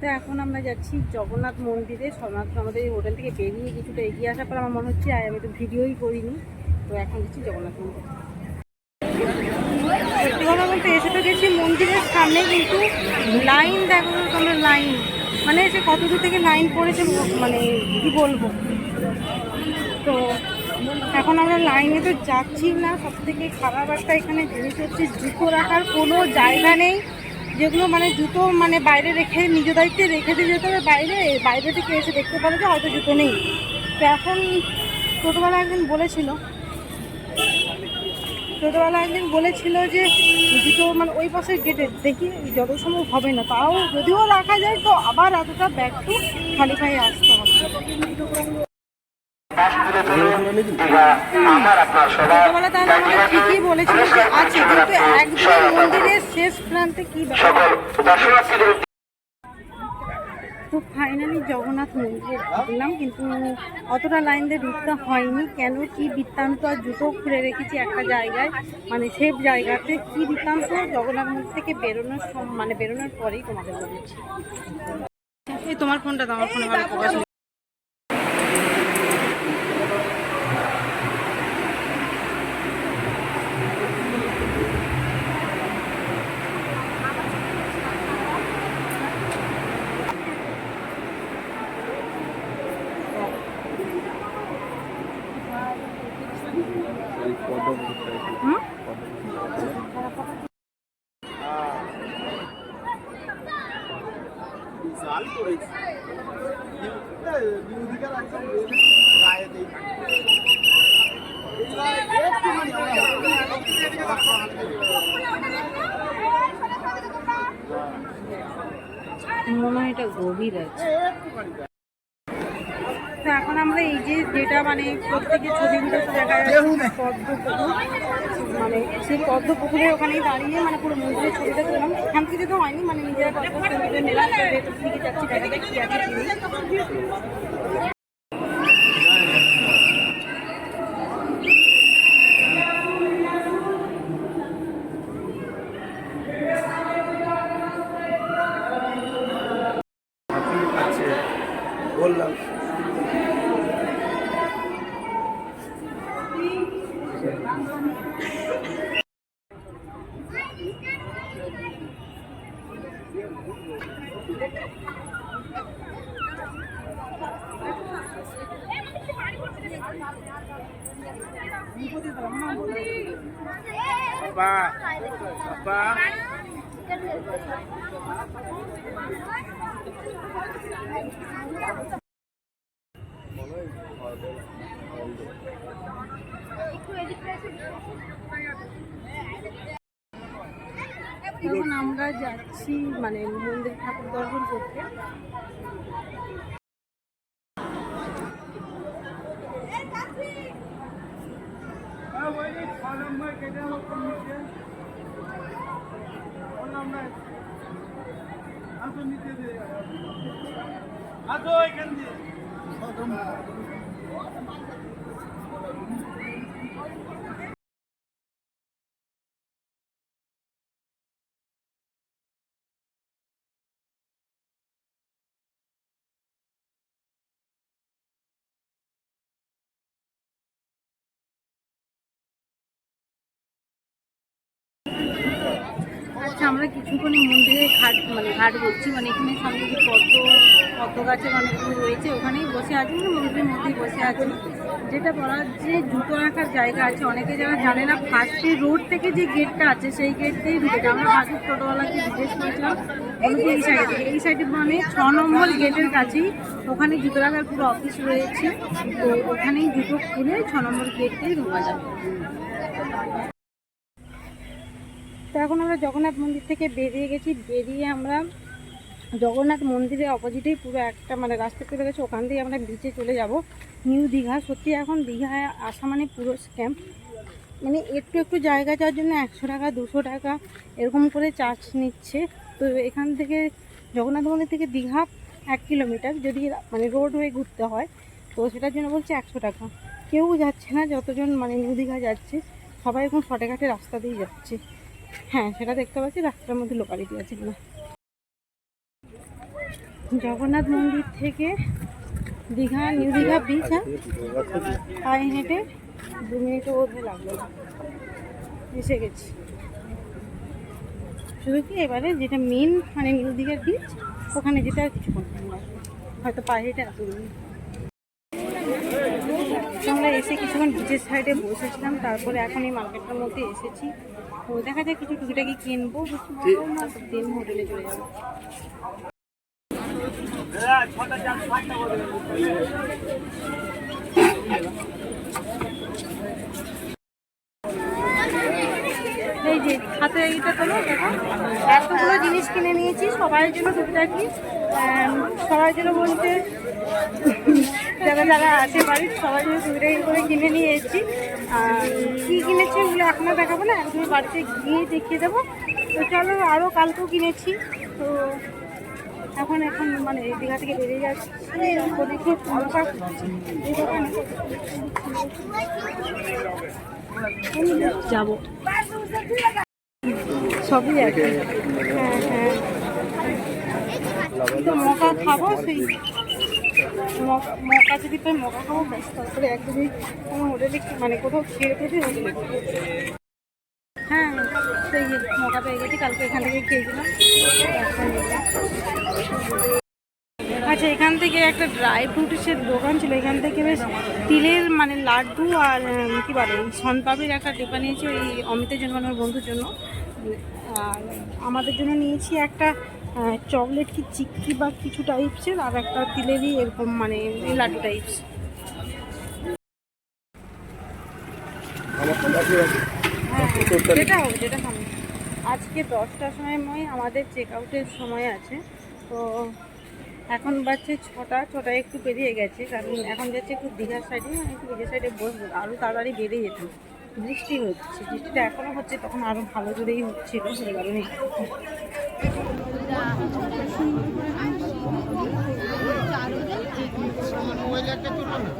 তো এখন আমরা যাচ্ছি জগন্নাথ মন্দিরে। সমাজ আমাদের হোটেল থেকে বেরিয়ে কিছুটা এগিয়ে আসার পর আমার মনে হচ্ছে, আর আমি তো ভিডিওই করিনি, তো এখন যাচ্ছি জগন্নাথ মন্দির। সত্যি কথা এসে তো গেছি মন্দিরের সামনে, কিন্তু লাইন দেখো তোমরা লাইন মানে সে কত দূর থেকে লাইন পড়েছে মানে কি বলব? তো এখন আমরা লাইনে তো যাচ্ছি না সব থেকে খারাপ একটা এখানে জিনিস হচ্ছে, জুতো রাখার কোনো জায়গা নেই। যেগুলো মানে জুতো মানে বাইরে রেখে, নিজ দায়িত্বে রেখে দিয়ে যেতে হবে বাইরে বাইরে থেকে এসে দেখতে পারে যে হয়তো জুতো নেই। তো এখন ছোটোবেলা একদিন বলেছিল, ছোটোবেলা একদিন বলেছিল যে জুতো মানে ওই পাশে গেটে দেখি যত সম্ভব হবে না। তাও যদিও রাখা যায় তো আবার এতটা ব্যাগ টু খালি পায়ে আসতে হবে। ছোটবেলা তাহলে আমাকে ঠিকই বলেছিল যে আছে কিন্তু একদম মন্দিরের শেষ প্রান্তে কি তো ফাইনালি জগন্নাথ মন্দিরে ঢুকলাম কিন্তু অতটা লাইন দিয়ে ঢুকতে হয়নি। কেন? কি বৃত্তান্ত আর জুতো খুলে রেখেছি একটা জায়গায়? মানে সেফ জায়গাতে কি বৃত্তান্ত? জগন্নাথ মন্দির থেকে বেরোনোর সম- মানে বেরোনোর পরেই তোমাদের বলেছি। এই তোমার ফোনটা তো আমার ফোনে ভালো মনে হয় এটা গভীর আছে। আমরা এই যে যেটা মানে প্রত্যেকের ছবিগুলোতে দেখা যাচ্ছে পদ্ম পুকুর মানে সেই পদ্ম পুকুরের ওখানেই দাঁড়িয়ে মানে পুরো মন্দিরের ছবিটা তুললাম। এখান থেকে তো হয়নি মানে নিজেরা পদ্ম নিলাম তো ভেতর দিকে যাচ্ছি দেখা যাক আছে Papá, papá, এখন আমরা যাচ্ছি মানে মন্দির ঠাকুর দর্শন করতে। আসো এখান দিয়ে। আমরা কিছুক্ষণে মন্দিরে ঘাট মানে ঘাট বলছি মানে এখানে সামনে যে পদ্ম পদ্ম গাছের অনেকগুলো রয়েছে, ওখানেই বসে আছি মানে মন্দিরের মধ্যেই বসে আছি। যেটা বলার যে জুতো রাখার জায়গা আছে, অনেকে যারা জানে না ফার্স্টে রোড থেকে যে গেটটা আছে, সেই গেট দিয়েই ঢুকেছে আমরা আগে ছোটোবেলাকে জিজ্ঞেস করেছিলাম এই সাইডে এই সাইডে মানে ছ নম্বর গেটের কাছেই ওখানে জুতো রাখার পুরো অফিস রয়েছে। তো ওখানেই জুতো খুলে ছ নম্বর গেট দিয়ে ঢোকা যাবে তো এখন আমরা জগন্নাথ মন্দির থেকে বেরিয়ে গেছি। বেরিয়ে আমরা জগন্নাথ মন্দিরের অপোজিটেই পুরো একটা মানে রাস্তা চলে গেছে। ওখান দিয়ে আমরা বিচে চলে যাব। নিউ দীঘা সত্যি এখন দীঘায় আসা মানে পুরো স্ক্যাম মানে একটু একটু জায়গা যাওয়ার জন্য একশো টাকা, দুশো টাকা এরকম করে চার্জ নিচ্ছে। তো এখান থেকে জগন্নাথ মন্দির থেকে দীঘা এক কিলোমিটার যদি মানে রোড হয়ে ঘুরতে হয়, তো সেটার জন্য বলছে একশো টাকা। কেউ যাচ্ছে না, যতজন মানে নিউ দীঘা যাচ্ছে, সবাই এখন শর্টকাটে রাস্তা দিয়ে যাচ্ছে। হ্যাঁ সেটা দেখতে পাচ্ছি, রাস্তার মধ্যে লোকালিটি আছে কিনা। জগন্নাথ মন্দির থেকে দীঘা, নিউ দীঘা বিচ হ্যাঁ? পায়ে হেঁটে দু মিনিটও বোধহয় লাগল। এসে গেছি। শুধু কি এবারে যেটা মেন মানে নিউ দীঘার বিচ ওখানে যেতে আর কিছু করতে লাগবে হয়তো পায়ে হেঁটে দূর। আমরা এসে কিছুক্ষণ বিচের সাইডে বসেছিলাম তারপরে এখন এই মার্কেটটার মধ্যে এসেছি। তো দেখা যায় কিছু টুকিটাকি কিনবো দিন হোটেলে চলে যাব। এই যে হাতে এইটা তোলো দেখো। এতগুলো জিনিস কিনে নিয়েছি সবার জন্য টুকিটাকি। সবার জন্য বলতে যারা যারা আছে বাড়ির সবার জন্য টুকিটাকি করে কিনে নিয়ে এসেছি। আর কী কিনেছি ওগুলো এখনও দেখাবো না একদম বাড়িতে গিয়ে দেখিয়ে দেবো। তো চলো আরও কালকেও কিনেছি। তো এখন এখন মানে এই দীঘা থেকে বেরিয়ে যাচ্ছি। দোকানে যাব। সবই আছে। হ্যাঁ হ্যাঁ। তো মকা খাব সেই মকা যদি পাই মকা খাব ব্যাস তারপরে একদিনই কোনো হোটেলে মানে কোথাও খেয়ে খেতে হোটেলে হ্যাঁ সেই মকা পেয়ে গেছি, কালকে এখান থেকে খেয়েছিলাম। আচ্ছা এখান থেকে একটা ড্রাই ফ্রুটসের দোকান ছিল। এখান থেকে বেশ তিলের মানে লাড্ডু আর কি বলে সনপাপির একটা ডিব্বা নিয়েছি ওই অমিতের জন্য মানে বন্ধুর জন্য। আর আমাদের জন্য নিয়েছি একটা চকলেট কি চিক্কি বা কিছু টাইপসের আর একটা তিলেরই এরকম মানে লাড্ডু টাইপস হ্যাঁ যেটা হবে যেটা সামনে আজকে দশটার সময় মই আমাদের চেক আউটের সময় আছে। তো এখন বাজছে ছটা ছটায় একটু পেরিয়ে গেছে। কারণ এখন যাচ্ছে একটু দীঘার সাইডে আমি একটু দীঘার সাইডে বসবো। আরও তাড়াতাড়ি বেরিয়ে যেত বৃষ্টি হচ্ছে বৃষ্টিটা এখনও হচ্ছে তখন আরও ভালো জোরেই হচ্ছিল সেই কারণে ওই জায়গাটা তুলবো না